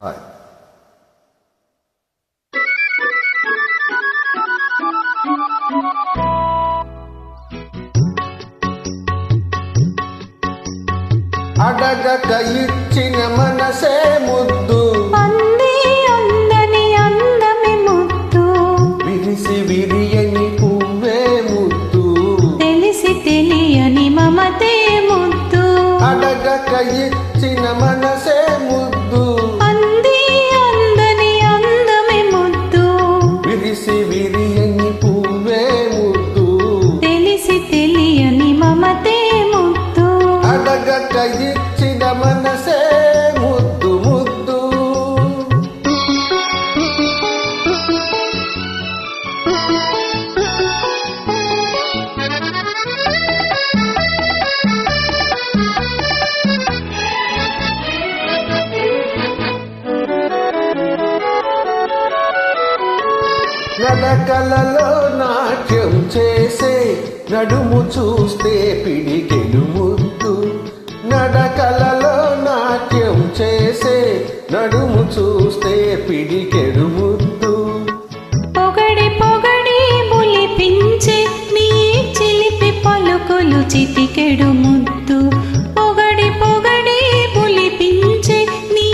Hi అడగక ఇచ్చిన మనసే ముద్దు. అంది అందని అందమి ముద్దు. విరిసి విరియని అడగక ఇచ్చిన మనసే ముద్దు ముద్దు. నడకలలో నాట్యం చేసే నడుము చూస్తే పిడికెడు ముద్దు. నడకలలో నాట్యం చేసే నడుము చూస్తే పిడికెడు ముద్దు. పొగడి పొగడి బులిపించే నీ చిలిపి పలుకులు చిటికెడు ముద్దు. పొగడి పొగడి బులిపించే నీ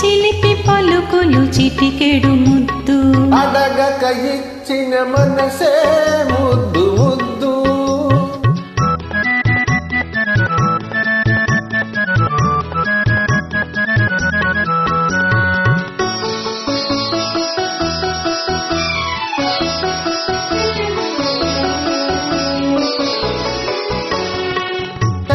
చిలిపి పలుకులు చిటికెడు ముద్దు. అడగక ఇచ్చిన మనసే ముద్దు ముద్దు.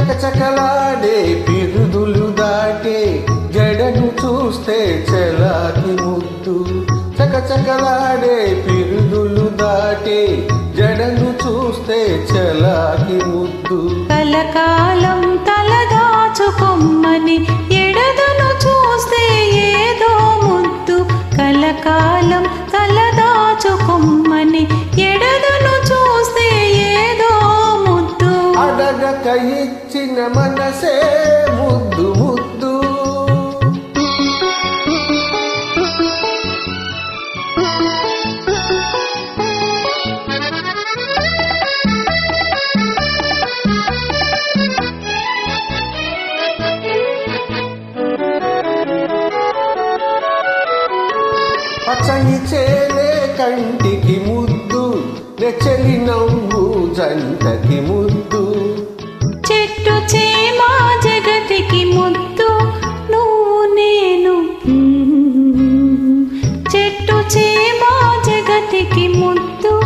చకచకలాడే పిరుదులు దాటే జడను చూస్తే చలాకి ముద్దు. చకచకలాడే పిరుదులు దాటే జడను చూస్తే చలాకి ముద్దు. కలకాలం తలదాచుకొమ్మని ఎడదను చూస్తే ఏదో ముద్దు. కలకాలం తలదాచుకొమ్మని ఎడదు ఇచ్చిన మనసే ముద్దు ముద్దు. పచ్చని చేలే కంటికి ముద్దు నెచ్చలి నవ్వు జంటకి ముద్దు. చెట్టు చేమ జగతికి ముద్దు నువ్వు నేను. చెట్టు చేమ జగతికి ముద్దు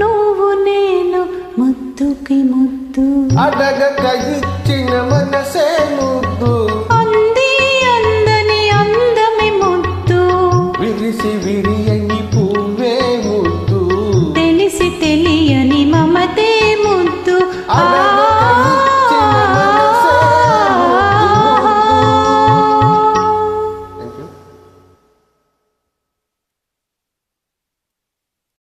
నువ్వు నేను. ముద్దుకి ముద్దు. అడగక ఇచ్చిన మనసే ముద్దు.